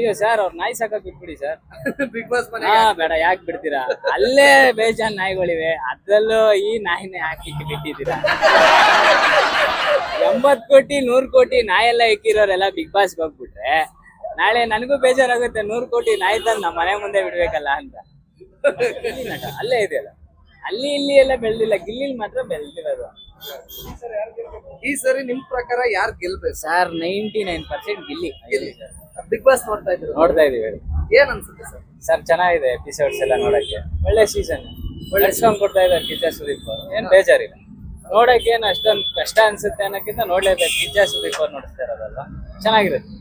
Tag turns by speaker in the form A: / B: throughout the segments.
A: ಅಯ್ಯೋ ಸರ್ ಅವ್ರ ನಾಯಿ ಸಾಕಾಗ್ ಬಿಟ್ಬಿಡಿ ಸರ್
B: ಬಿಗ್ ಬಾಸ್ ಮನೆ
A: ಹಾ ಬೇಡ ಯಾಕೆ ಬಿಡ್ತೀರಾ? ಅಲ್ಲೇ ಬೇಜಾನ್ ನಾಯಿಗಳಿವೆ. ಅದ್ರಲ್ಲೂ ಈ ನಾಯಿನೇ ಹಾಕಿ ಬಿಟ್ಟಿದ್ದೀರಾ? ಎಂಬತ್ ಕೋಟಿ ನೂರ್ ಕೋಟಿ ನಾಯೆಲ್ಲ ಇಕ್ಕಿರೋರೆಲ್ಲ ಬಿಗ್ ಬಾಸ್ ಹೋಗ್ಬಿಟ್ರೆ ನಾಳೆ ನನಗೂ ಬೇಜಾರಾಗುತ್ತೆ ನೂರ್ ಕೋಟಿ ನಾಯಿ ತಂದು ನಮ್ಮ ಮನೆ ಮುಂದೆ ಬಿಡ್ಬೇಕಲ್ಲ ಅಂತ. ನಟ ಅಲ್ಲೇ ಇದೆಯಲ್ಲ. ಅಲ್ಲಿ ಇಲ್ಲಿ ಎಲ್ಲ ಬೆಳ್ದಿಲ್ಲ ಗಿಲ್ಲಿಲ್ ಮಾತ್ರ ಬೆಳ್ದಿರೋದು.
B: ಈ ಸರಿ ನಿಮ್ ಪ್ರಕಾರ ಯಾರು ಗೆಲ್ಬೇಕು?
A: Sir ninety nine percent Gilli.
B: Gilli. Bigg Boss ನೋಡ್ತಾ ಇದ್ರು
A: ನೋಡ್ತಾ ಇದೀವಿ.
B: ಏನ್ ಅನ್ಸುತ್ತೆ ಸರ್?
A: ಸರ್ ಚೆನ್ನಾಗಿದೆ ಎಪಿಸೋಡ್ಸ್ ಎಲ್ಲ ನೋಡಕ್ಕೆ. ಒಳ್ಳೆ ಸೀಸನ್ ಒಳ್ಳೆ ಸಾಂಗ್ ಕೊಡ್ತಾ ಇದ್ದಾರೆ ಕಿಚ್ಚ ಸುದೀಪ್ ಅವ್ರು. ಏನ್ ಬೇಜಾರಿಲ್ಲ. ನೋಡಕ್ಕೆ ಏನ್ ಅಷ್ಟೊಂದು ಕಷ್ಟ ಅನ್ಸುತ್ತೆ ಅನ್ನೋಕ್ಕಿಂತ ನೋಡ್ಲೇಬೇಕು. ಕಿಚ್ಚ ಸುದೀಪ್ ಅವ್ರು ನೋಡ್ತಾ ಇರೋದಲ್ಲ ಚೆನ್ನಾಗಿರುತ್ತೆ.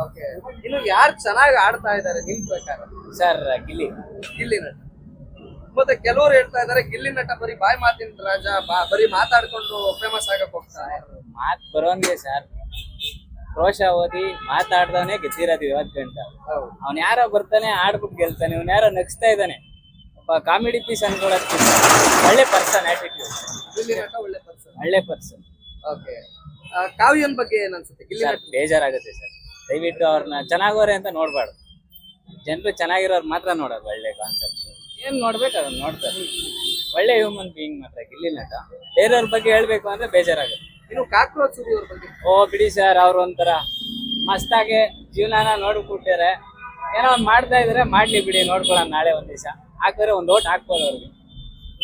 B: ಓಕೆ ಇನ್ನು ಯಾರು ಚೆನ್ನಾಗಿ ಆಡ್ತಾ ಇದ್ದಾರೆ ನಿಮ್ ಪ್ರಕಾರ?
A: ಸರ್ ಗಿಲ್ಲಿ.
B: ಗಿಲ್ಲಿ ನಟ. ಮತ್ತೆ ಕೆಲವರು ಹೇಳ್ತಾ ಇದಾರೆ ಗಿಲ್ಲಿ ನಟ ಬರೀ ಬಾಯಿ ಮಾತಿನ ರಾಜ ಬಾ- ಬರೀ ಮಾತಾಡ್ಕೊಂಡು ಫೇಮಸ್ ಆಗಕ್ ಹೋಗ್ತಾರೆ
A: ಮಾತ್ ಬರೋನ್ಗೆ ಸರ್. ರೋಷ ಓದಿ ಮಾತಾಡ್ದವನೇ ಗೆದ್ದಿರೋದು ಇವತ್ತು ಗಂಟ. ಅವ್ನು ಯಾರೋ ಬರ್ತಾನೆ ಆಡ್ಬಿಟ್ಟು ಗೆಲ್ತಾನೆ ಇವ್ನ ಯಾರೋ ನಗ್ಸ್ತಾ ಇದ್ದಾನೆ. ಒಬ್ಬ ಕಾಮಿಡಿ ಪೀಸ್ ಅನ್ಕೊಳ್ಳೋದು ಒಳ್ಳೆ ಪರ್ಸನ್ ಆಟಿಟ್ಯೂಡ್
B: ಒಳ್ಳೆ ಪರ್ಸನ್
A: ಒಳ್ಳೆ ಪರ್ಸನ್
B: ಓಕೆ ಕಾವ್ಯನ್ ಬಗ್ಗೆ ಏನ್ ಅನ್ಸುತ್ತೆ? ಗಿಲ್ಲಿ
A: ಸರ್
B: ನಟ
A: ಬೇಜಾರಾಗುತ್ತೆ ಸರ್. ದಯವಿಟ್ಟು ಅವ್ರನ್ನ ಚೆನ್ನಾಗೋರೆ ಅಂತ ನೋಡ್ಬಾರ್ದು. ಜನರು ಚೆನ್ನಾಗಿರೋರು ಮಾತ್ರ ನೋಡೋದು ಒಳ್ಳೆ ಕಾನ್ಸೆಪ್ಟ್ ಏನ್ ನೋಡ್ಬೇಕು ಅದನ್ನ ನೋಡ್ತಾರೆ. ಒಳ್ಳೆ ಹ್ಯೂಮನ್ ಬೀಯಿಂಗ್ ಮಾತ್ರ ಗಿಲ್ಲಿ ನಟ. ಬೇರೆಯವ್ರ ಬಗ್ಗೆ ಹೇಳ್ಬೇಕು ಅಂದ್ರೆ ಬೇಜಾರಾಗುತ್ತೆ.
B: ಇನ್ನು ಕಾಕ್ರೋಚ್ ಸುದಿ ಅವ್ರ ಬಗ್ಗೆ.
A: ಓ ಬಿಡಿ ಸರ್ ಅವ್ರ ಒಂಥರ ಮಸ್ತಾಗಿ ಜೀವನಾನ ನೋಡ್ಬಿಟ್ಟಿದ್ದಾರೆ ಏನೋ ಒಂದ್ ಮಾಡ್ತಾ ಇದ್ರೆ ಮಾಡ್ಲಿ ಬಿಡಿ ನೋಡ್ಕೊಳ್ಳೋಣ ನಾಳೆ ಒಂದ್ ದಿವಸ. ಹಾಕಿದ್ರೆ ಒಂದ್ ಓಟ್ ಹಾಕ್ಬೋದು ಅವ್ರಿಗೆ.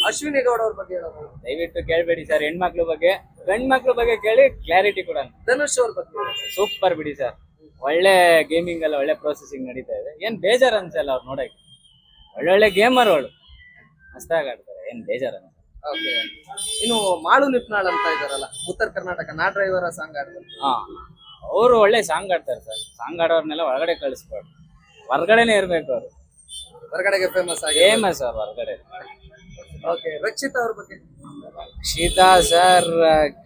B: ಅಶ್ವಿನಿ ಗೌಡ ಅವ್ರ ಬಗ್ಗೆ ಹೇಳೋದು.
A: ದಯವಿಟ್ಟು ಕೇಳ್ಬೇಡಿ ಸರ್ ಹೆಣ್ಮಕ್ಳ ಬಗ್ಗೆ. ಗಂಡ್ಮಕ್ಳ ಬಗ್ಗೆ ಕೇಳಿ ಕ್ಲಾರಿಟಿ ಕೊಡೋಣ.
B: ಧನುಷ್ ಅವ್ರ ಬಗ್ಗೆ ಹೇಳೋದು.
A: ಸೂಪರ್ ಬಿಡಿ ಸರ್. ಒಳ್ಳೆ ಗೇಮಿಂಗ್ ಎಲ್ಲ ಒಳ್ಳೆ ಪ್ರೊಸೆಸಿಂಗ್ ನಡೀತಾ ಇದೆ. ಏನ್ ಬೇಜಾರ್ ಅನ್ಸಲ್ಲ ಅವ್ರು ನೋಡಕ್ಕೆ ಒಳ್ಳೊಳ್ಳೆ ಗೇಮರ್ ಅವಳು. ಮಸ್ತಾಗಿ ಆಡ್ತಾರೆ ಏನ್ ಬೇಜಾರ್ ಅನ್ಸಲ್ಲ.
B: ಓಕೆ. ಇನ್ನು ಮಾಳು ನಿಪ್ನಾಳ್ ಅಂತ ಇದಾರಲ್ಲ ಉತ್ತರ ಕರ್ನಾಟಕ ನಾ ಡ್ರೈವರ್ ಸಾಂಗ್ ಆಡ್ತಾರೆ
A: ಹಾ ಅವರು ಒಳ್ಳೆ ಸಾಂಗ್ ಆಡ್ತಾರೆ ಸರ್. ಸಾಂಗ್ ಆಡೋರ್ನೆಲ್ಲ ಒಳಗಡೆ ಕಳಿಸ್ಬಾರ್ದು ಹೊರ್ಗಡೆನೆ ಇರ್ಬೇಕು ಅವರು.
B: ಹೊರಗಡೆಗೆ ಫೇಮಸ್ ಆಗಿ
A: ಫೇಮಸ್ ಅವ್ರು ಹೊರಗಡೆ.
B: ಓಕೆ ರಕ್ಷಿತಾ ಅವ್ರ ಬಗ್ಗೆ?
A: ರಕ್ಷಿತಾ ಸರ್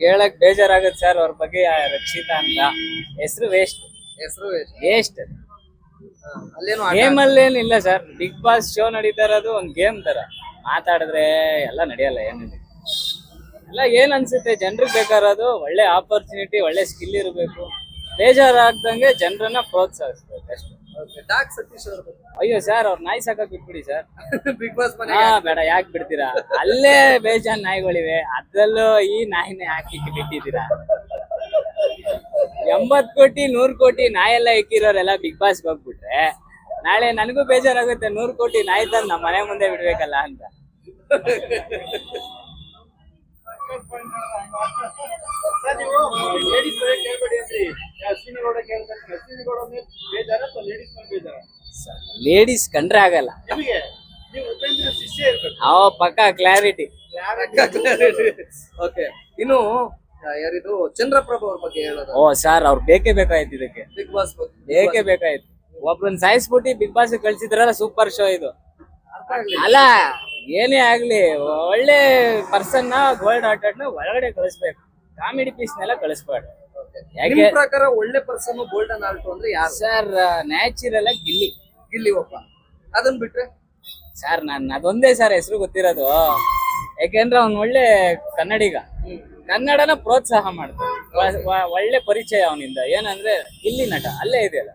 A: ಕೇಳಕ್ ಬೇಜಾರಾಗತ್ತೆ ಸರ್ ಅವ್ರ ಬಗ್ಗೆ ರಕ್ಷಿತಾ ಅಂತ. ಹೆಸರು ವೇಸ್ಟ್
B: ಹೆಸರು
A: ವೇಸ್ಟ್
B: ಅಲ್ಲೇನು
A: ಗೇಮ್ ಅಲ್ಲೇನಿಲ್ಲ ಸರ್. ಬಿಗ್ ಬಾಸ್ ಶೋ ನಡೀತಾ ಇರೋದು ಒಂದ್ ಗೇಮ್ ತರ. ಮಾತಾಡಿದ್ರೆ ಎಲ್ಲ ನಡೆಯಲ್ಲ ಏನಿದೆ ಎಲ್ಲ ಏನ್ ಅನ್ಸುತ್ತೆ? ಜನರಿಗೆ ಬೇಕಾರದು ಒಳ್ಳೆ ಆಪರ್ಚುನಿಟಿ ಒಳ್ಳೆ ಸ್ಕಿಲ್ ಇರಬೇಕು. ಬೇಜಾರಾಗ್ದಂಗೆ ಜನರನ್ನ ಪ್ರೋತ್ಸಾಹಿಸ್ಬೇಕು ಅಷ್ಟೇ.
B: ಓಕೆ ಡಾಕ್ ಸತೀಶ್ ಅವ್ರ
A: ಅಯ್ಯೋ ಸರ್ ಅವ್ರ ನಾಯಿ ಸಾಕ ಬಿಟ್ಬಿಡಿ ಸರ್
B: ಬಿಗ್ ಬಾಸ್ ಮನೆ
A: ಹಾ ಬೇಡ ಯಾಕೆ ಬಿಡ್ತೀರಾ? ಅಲ್ಲೇ ಬೇಜಾನ್ ನಾಯಿಗಳಿವೆ. ಅದ್ರಲ್ಲೂ ಈ ನಾಯಿನೇ ಹಾಕಿ ಬಿಟ್ಟಿದ್ದೀರಾ? ಎಂಬತ್ ಕೋಟಿ ನೂರ್ ಕೋಟಿ ನಾಯೆಲ್ಲ ಇಕ್ಕಿರೋರೆಲ್ಲ ಬಿಗ್ ಬಾಸ್ ಹೋಗ್ಬಿಟ್ರೆ ನಾಳೆ ನನಗೂ ಬೇಜಾರಾಗುತ್ತೆ ನೂರು ಕೋಟಿ ನಾಯಿ ತಂದು ನಮ್ಮ ಮನೆ ಮುಂದೆ ಬಿಡ್ಬೇಕಲ್ಲ ಅಂತ. ಲೇಡೀಸ್ ಕಂಡ್ರೆ ಆಗಲ್ಲ. ಅವ ಪಕ್ಕ ಕ್ಲಾರಿಟಿ
B: ಓಕೆ ಇನ್ನು ಯಾರಿದು ಚಂದ್ರಪ್ರಭು ಅವ್ರ ಬಗ್ಗೆ ಹೇಳೋದು.
A: ಓ ಸರ್ ಅವ್ರು ಬೇಕೇ ಬೇಕಾಯ್ತು ಇದಕ್ಕೆ.
B: ಬಿಗ್ ಬಾಸ್
A: ಬೇಕೇ ಬೇಕಾಯ್ತು. ಒಬ್ರನ್ನ ಸಾಯಿಸ್ಬಿಟ್ಟು ಬಿಗ್ ಬಾಸ್ ಕಳ್ಸಿದ್ರಲ್ಲ ಸೂಪರ್ ಶೋ ಇದು. ಅಲ್ಲ ಏನೇ ಆಗ್ಲಿ ಒಳ್ಳೆ ಪರ್ಸನ್ನ ಗೋಲ್ಡ್ ಆರ್ಟೆಡ್ನ ಒಳಗಡೆ ಕಳಿಸ್ಬೇಕು. ಕಾಮಿಡಿ ಪೀಸ್ ನೆಲ್ಲ ಕಳಿಸ್ಬಾರ್ದು ಯಾಕೆ?
B: ಪ್ರಕಾರ ಒಳ್ಳೆ ಪರ್ಸನ್ ಗೋಲ್ಡನ್ ಆರ್ಟ್ ಅಂದ್ರೆ ಯಾರು?
A: ಸರ್ ನ್ಯಾಚುರಲ್ ಆಗಿ ಗಿಲ್ಲಿ.
B: ಗಿಲ್ಲಿ ಒಪ್ಪ ಅದನ್ ಬಿಟ್ರೆ?
A: ಸರ್ ನನ್ ಅದೊಂದೇ ಸರ್ ಹೆಸರು ಗೊತ್ತಿರೋದು. ಯಾಕೆಂದ್ರೆ ಅವ್ನ್ ಒಳ್ಳೆ ಕನ್ನಡಿಗ. ಕನ್ನಡನ ಪ್ರೋತ್ಸಾಹ ಮಾಡ್ತಾನೆ. ಒಳ್ಳೆ ಪರಿಚಯ ಅವನಿಂದ. ಏನಂದ್ರೆ ಗಿಲ್ಲಿ ನಟ. ಅಲ್ಲೇ ಇದೆಯಲ್ಲ.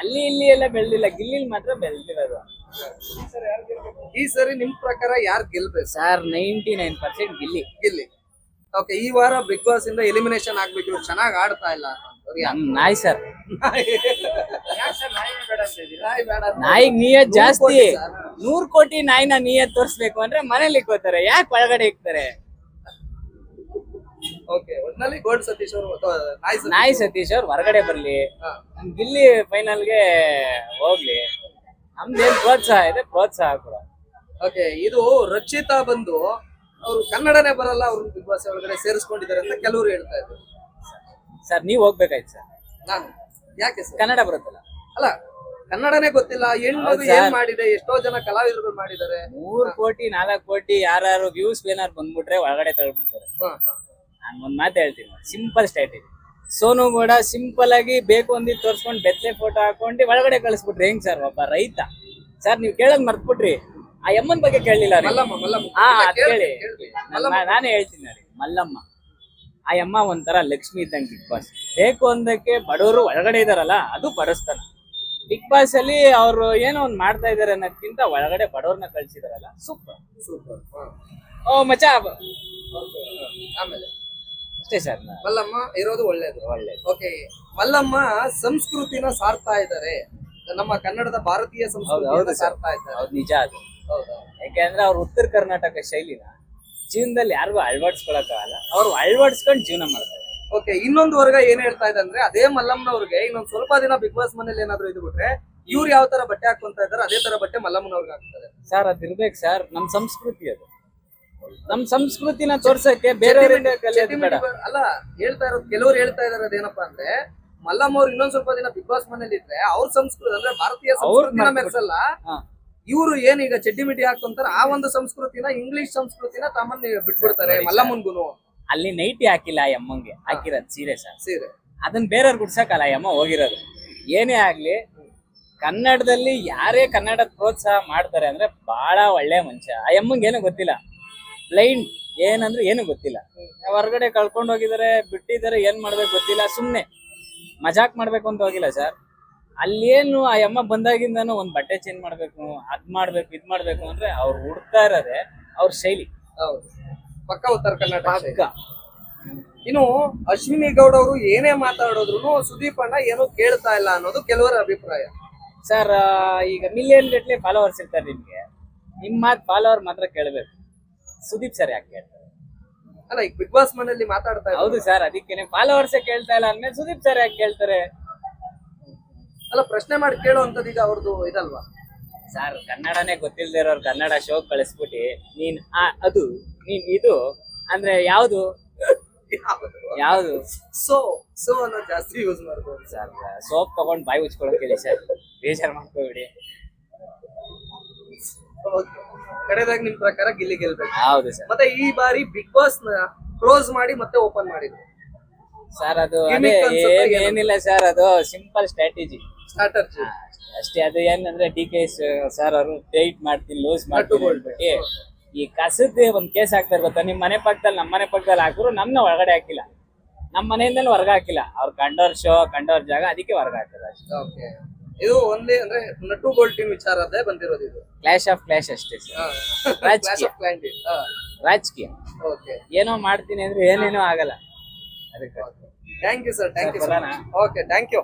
A: ಅಲ್ಲಿ ಇಲ್ಲಿ ಎಲ್ಲ ಬೆಳ್ದಿಲ್ಲ ಗಿಲ್ಲಿಲ್ ಮಾತ್ರ ಬೆಳ್ದಿರೋದು.
B: ಈ ಸರಿ ನಿಮ್ ಪ್ರಕಾರ ಯಾರು ಗೆಲ್ಬೇಕು?
A: Sir ninety nine percent Gilli.
B: Gilli. Okay ಈ ವಾರ ಬಿಗ್ ಬಾಸ್ ಇಂದ ಎಲಿಮಿನೇಷನ್ ಆಗ್ಬೇಕು ಇವ್ರು ಚೆನ್ನಾಗಿ ಆಡ್ತಾ ಇಲ್ಲ ಅವ್ರು ಯಾರು?
A: ನಮ್ ನಾಯಿ ಸರ್
B: ನಾಯಿ ಬೇಡ ಅಂತ.
A: ನಾಯಿಗ್ ನಿಯತ್ ಜಾಸ್ತಿ. ನೂರ್ ಕೋಟಿ ನಾಯಿನ ನಿಯತ್ ತೋರ್ಸ್ಬೇಕು ಅಂದ್ರೆ ಮನೇಲಿ ಇಕ್ಕೋತಾರೆ. ಯಾಕೆ ಒಳಗಡೆ ಇಕ್ತಾರೆ?
B: ಓಕೆ ಒಟ್ನಲ್ಲಿ ಗೋಲ್ಡ್ ಸತೀಶ್ ಅವರು ಅಥವಾ ನಾಯಿ ಸತೀಶ್
A: ನಾಯಿ ಸತೀಶ್ ಅವ್ರು ಹೊರಗಡೆ ಬರ್ಲಿ.
B: ಹಾ.
A: ಫೈನಲ್ಗೆ ಹೋಗ್ಲಿ. ನಮ್ದೇನ್ ಪ್ರೋತ್ಸಾಹ ಇದೆ ಪ್ರೋತ್ಸಾಹ ಕೂಡ
B: ಓಕೆ ಇದು ರಕ್ಷಿತಾ ಬಂದು ಅವರು ಕನ್ನಡನೇ ಬರಲ್ಲ ಅವ್ರು ಬಿಗ್ ಬಾಸ್ ಒಳಗಡೆ ಸೇರಿಸ್ಕೊಂಡಿದ್ದಾರೆ ಅಂತ ಕೆಲವರು ಹೇಳ್ತಾ ಇದ್ರು.
A: ಸರ್ ನೀವ್ ಹೋಗ್ಬೇಕಾಯ್ತು ಸರ್.
B: ನಾನು. ಯಾಕೆ ಸರ್?
A: ಕನ್ನಡ ಬರುತ್ತಲ್ಲ.
B: ಅಲ್ಲ ಕನ್ನಡನೇ ಗೊತ್ತಿಲ್ಲ ಹೆಣ್ಮಗು
A: ಹೌದ್
B: ಏನ್. ಮಾಡಿದೆ ಎಷ್ಟೋ ಜನ ಕಲಾವಿದರುಗಳು ಮಾಡಿದ್ದಾರೆ.
A: ಮೂರ್ ಕೋಟಿ ನಾಲ್ಕು ಕೋಟಿ ಯಾರು ವ್ಯೂಸ್ ಏನಾರು ಬಂದ್ಬಿಟ್ರೆ ಒಳಗಡೆ
B: ಹಾ, ಹಾ.
A: ನಾನು ಒಂದ್ ಮಾತು ಹೇಳ್ತೀನಿ ಸಿಂಪಲ್ ಸ್ಟ್ರಾಟಜಿ ಸೋನು ಕೂಡ ಸಿಂಪಲ್ ಆಗಿ ಬೇಕು ಅಂದಿದ್ದು ತೋರ್ಸ್ಕೊಂಡು ಬೆತ್ತಲೆ ಫೋಟೋ ಹಾಕೊಂಡು ಒಳಗಡೆ ಕಳಿಸ್ಬಿಟ್ರಿ. ಹೆಂಗ್ ಸರ್ ಒಬ್ಬ ರೈತ? ಸರ್ ನೀವು ಕೇಳೋದ್ ಮರ್ತ್ಬಿಟ್ರಿ. ಆ ಯಮ್ಮನ ಬಗ್ಗೆ ಕೇಳಲಿಲ್ಲ ಕೇಳಿ. ನಾನೇ ಹೇಳ್ತೀನಿ ನೋಡಿ ಮಲ್ಲಮ್ಮ ಆ ಯಮ್ಮ ಒಂಥರ ಲಕ್ಷ್ಮಿ ಇದ್ದಂಗೆ ಬಿಗ್ ಬಾಸ್ ಬೇಕು ಅಂದಕ್ಕೆ ಬಡವರು ಒಳಗಡೆ ಇದಾರಲ್ಲ ಅದು ಬಡಸ್ತಾನ. ಬಿಗ್ ಬಾಸ್ ಅಲ್ಲಿ ಅವರು ಏನೋ ಒಂದ್ ಮಾಡ್ತಾ ಇದಾರೆ ಅನ್ನೋದ್ಕಿಂತ ಒಳಗಡೆ ಬಡವ್ರನ್ನ ಕಳ್ಸಿದಾರಲ್ಲ. ಸೂಪರ್
B: ಸೂಪರ್
A: ಓ ಮಚಾ
B: ಆಮೇಲೆ.
A: ಅಷ್ಟೇ ಸರ್.
B: ಮಲ್ಲಮ್ಮ ಇರೋದು ಒಳ್ಳೇದು.
A: ಒಳ್ಳೇದು.
B: ಓಕೆ ಮಲ್ಲಮ್ಮ ಸಂಸ್ಕೃತಿನ ಸಾರ್ತಾ ಇದ್ದಾರೆ. ನಮ್ಮ ಕನ್ನಡದ ಭಾರತೀಯ
A: ಹೌದು ಹೌದು
B: ಸಾರ್ತಾ ಇದ್ದಾರೆ.
A: ಹೌದು ನಿಜ ಅದು.
B: ಹೌದಾ?
A: ಯಾಕೆಂದ್ರೆ ಅವ್ರ ಉತ್ತರ ಕರ್ನಾಟಕ ಶೈಲಿನ ಜೀವನದಲ್ಲಿ ಯಾರಿಗೂ ಅಳವಡಿಸ್ಕೊಳಕ್ಕಾಗಲ್ಲ. ಅವ್ರು ಅಳವಡಿಸ್ಕೊಂಡು ಜೀವನ ಮಾಡ್ತಾರೆ.
B: ಓಕೆ ಇನ್ನೊಂದು ವರ್ಗ ಏನ್ ಹೇಳ್ತಾ ಇದೆ ಅಂದ್ರೆ ಅದೇ ಮಲ್ಲಮ್ಮನವ್ರಿಗೆ ಇನ್ನೊಂದ್ ಸ್ವಲ್ಪ ದಿನ ಬಿಗ್ ಬಾಸ್ ಮನೇಲಿ ಏನಾದ್ರು ಇದು ಬಿಟ್ರೆ ಇವ್ರು ಯಾವ ತರ ಬಟ್ಟೆ ಹಾಕೊಂತ ಇದಾರೆ ಅದೇ ತರ ಬಟ್ಟೆ ಮಲ್ಲಮ್ಮನವ್ರಿಗೆ ಹಾಕ್ತಾರೆ.
A: ಸರ್ ಅದಿರ್ಬೇಕು ಸರ್. ನಮ್ ಸಂಸ್ಕೃತಿ ಅದು. ನಮ್ ಸಂಸ್ಕೃತಿನ ತೋರ್ಸಕ್ಕೆ ಬೇರೆಯವರಿಂದ ಕಲಿಯೋದು ಬೇಡ.
B: ಅಲ್ಲ ಹೇಳ್ತಾ ಇರೋದು ಕೆಲವ್ರು ಹೇಳ್ತಾ ಇದಾರೆ ಅದೇನಪ್ಪ ಅಂದ್ರೆ ಮಲ್ಲಮ್ಮ ಅವ್ರು ಇನ್ನೊಂದ್ ಸ್ವಲ್ಪ ದಿನ ಬಿಗ್ ಬಾಸ್ ಮನೇಲಿ ಇದ್ರೆ ಅವ್ರ ಸಂಸ್ಕೃತಿ ಅಂದ್ರೆ ಭಾರತೀಯ ಸಂಸ್ಕೃತಿನ ಮೆರ್ಸಲ್ಲ. ಇವರು ಏನೀಗ ಚಡ್ಡಿ ಮಿಡಿ ಹಾಕೊಂತಾರ ಆ ಒಂದು ಸಂಸ್ಕೃತಿನ ಇಂಗ್ಲಿಷ್ ಸಂಸ್ಕೃತಿನ ತಮ್ಮನ್ನ ಬಿಟ್ಬಿಡ್ತಾರೆ ಮಲ್ಲಮ್ಮನ್ಗುನು.
A: ಅಲ್ಲಿ ನೈಟಿ ಹಾಕಿಲ್ಲ ಆ ಅಮ್ಮಂಗೆ ಹಾಕಿರೋದು ಸೀರೆ ಸರ್.
B: ಸೀರೆ.
A: ಅದನ್ನ ಬೇರೆಯವ್ರು ಗುಡ್ಸಕ್ಕಲ್ಲ ಅಮ್ಮ ಹೋಗಿರೋದು. ಏನೇ ಆಗ್ಲಿ ಕನ್ನಡದಲ್ಲಿ ಯಾರೇ ಕನ್ನಡ ಪ್ರೋತ್ಸಾಹ ಮಾಡ್ತಾರೆ ಅಂದ್ರೆ ಬಹಳ ಒಳ್ಳೆ ಮನುಷ್ಯ. ಆ ಅಮ್ಮಂಗೆ ಏನೋ ಗೊತ್ತಿಲ್ಲ. ಬ್ಲೈಂಡ್ ಏನಂದ್ರೆ ಏನು ಗೊತ್ತಿಲ್ಲ. ಹೊರಗಡೆ ಕಳ್ಕೊಂಡು ಹೋಗಿದಾರೆ ಬಿಟ್ಟಿದ್ದಾರೆ ಏನ್ ಮಾಡ್ಬೇಕು ಗೊತ್ತಿಲ್ಲ ಸುಮ್ನೆ ಮಜಾಕ್ ಮಾಡ್ಬೇಕು ಅಂತ ಹೋಗಿಲ್ಲ ಸರ್ ಅಲ್ಲೇನು ಆ ಅಮ್ಮ ಬಂದಾಗಿಂದನೂ ಒಂದ್ ಬಟ್ಟೆ ಚೇಂಜ್ ಮಾಡ್ಬೇಕು ಅದ್ ಮಾಡ್ಬೇಕು ಇದ್ ಮಾಡ್ಬೇಕು ಅಂದ್ರೆ ಅವ್ರು ಹುಡ್ತಾ ಇರೋದೇ ಅವ್ರ ಶೈಲಿ.
B: ಹೌದು. ಪಕ್ಕ ಉತ್ತರ ಕರ್ನಾಟಕ
A: ಪಕ್ಕ.
B: ಇನ್ನು ಅಶ್ವಿನಿ ಗೌಡ ಅವರು ಏನೇ ಮಾತಾಡೋದ್ರು ಸುದೀಪ್ ಅಣ್ಣ ಏನೂ ಕೇಳ್ತಾ ಇಲ್ಲ ಅನ್ನೋದು ಕೆಲವರ ಅಭಿಪ್ರಾಯ.
A: ಸರ್ ಈಗ ಮಿಲಿಯನ್ ಗಟ್ಲೆ ಫಾಲೋವರ್ಸ್ ಇರ್ತಾರೆ ನಿಮ್ಗೆ. ನಿಮ್ ಮಾತ್ ಫಾಲೋವರ್ ಮಾತ್ರ ಕೇಳ್ಬೇಕು. ಸುದೀಪ್ ಸರ್ ಯಾಕೆ ಕೇಳ್ತಾರೆ
B: ಅಲ್ಲ ಈಗ ಬಿಗ್ ಬಾಸ್ ಮನೆಯಲ್ಲಿ ಮಾತಾಡ್ತಾ ಇದ್ದಾರೆ
A: ಹೌದು ಸರ್ ಅದಕ್ಕೆ ಫಾಲೋವರ್ಸ್ ಕೇಳ್ತಾ ಇಲ್ಲ ಅಂದ್ಮೇಲೆ ಸುದೀಪ್ ಸರ್ ಯಾಕೆ ಕೇಳ್ತಾರೆ?
B: ಅಲ್ಲ ಪ್ರಶ್ನೆ ಮಾಡಿ ಕೇಳುವಂತದ್ದು ಈಗ ಅವ್ರದ್ದು ಇದಲ್ವಾ?
A: ಸರ್ ಕನ್ನಡನೇ ಗೊತ್ತಿಲ್ಲದೆ ಇರೋರು ಕನ್ನಡ ಶೋ ಕಳಿಸ್ಬಿಟ್ಟು ನೀನ್ ಆ ಅದು ನೀನ್ ಇದು ಅಂದ್ರೆ ಯಾವ್ದು? ಯಾವ್ದು?
B: ಸೊ ಸೊ ಅನ್ನೋ ಜಾಸ್ತಿ ಯೂಸ್ ಮಾಡ್ಬೋದು
A: ಸರ್. ಸೋಪ್ ತಗೊಂಡ್ ಬಾಯಿ ಉಚ್ಕೊಳಕ್ಕೆ ಹೇಳಿ ಸರ್. ಬೇಜಾರ್ ಮಾಡ್ಕೋಬೇಡಿ.
B: Okay. ಕಡೆದಾಗಿ ನಿಮ್ ಪ್ರಕಾರ ಗಿಲ್ಲಿ ಗೆಲ್ಬೇಕು?
A: ಹೌದು ಸರ್.
B: ಮತ್ತೆ ಈ ಬಾರಿ ಬಿಗ್ ಬಾಸ್ನ ಕ್ಲೋಸ್ ಮಾಡಿ ಮತ್ತೆ ಓಪನ್ ಮಾಡಿದ್ರು.
A: ಸರ್ ಅದು ಅದೇ
B: Gimmick ಅನ್ಸುತ್ತಾ
A: ಏನ್-
B: ಏನು?
A: ಏನಿಲ್ಲ ಸರ್ ಅದು ಸಿಂಪಲ್ ಸ್ಟ್ರಾಟಜಿ
B: ಸ್ಟಾರ್ಟರ್
A: ಅಷ್ಟೇ ಅದು ಏನಂದ್ರೆ ಡಿ ಕೆ ಸರ್ ಅವರು ಟೈಟ್ ಮಾಡ್ತೀನಿ ಲೂಸ್ ಮಾಡ್ತೀನಿ. ಅಂದ್ಬಿಟ್ಟು. ಈ ಕಸದ ಒಂದ್ ಕೇಸ್ ಹಾಕ್ತಾರೆ ಗೊತ್ತಾ ನಿಮ್ ಮನೆ ಪಕ್ಕದಲ್ಲಿ ನಮ್ಮ ಮನೆ ಪಕ್ಕದಲ್ಲಿ ಹಾಕಿದ್ರು ನಮ್ನ ಒಳಗಡೆ ಹಾಕಿಲ್ಲ. ನಮ್ಮ ಮನೆಯಿಂದಲೂ ಹೊರಗೆ ಹಾಕಿಲ್ಲ. ಅವ್ರ ಕಂಡೋರ್ ಶೋ ಕಂಡೋರ್ ಜಾಗ ಅದಕ್ಕೆ ಹೊರಗೆ ಹಾಕಿದ್ರು ಅಷ್ಟೇ.
B: ಓಕೆ ಇದು ಒಂದೇ ಅಂದ್ರೆ ನಟು ಗೋಲ್ಡ್ ಟೀಮ್ ವಿಚಾರದೇ ಬಂದಿರೋದು ಇದು.
A: ಕ್ಲಾಶ್ ಆಫ್ ಕ್ಲಾಶ್ ಅಷ್ಟೇ ಸರ್ ರಾಜಕೀಯ. ರಾಜಕೀಯ.
B: ಓಕೆ
A: ಏನೋ ಮಾಡ್ತೀನಿ ಅಂದ್ರೆ ಏನೇನೋ ಆಗಲ್ಲ. ಅದಕ್ಕೆ.
B: Thank you sir thank you? Okay thank you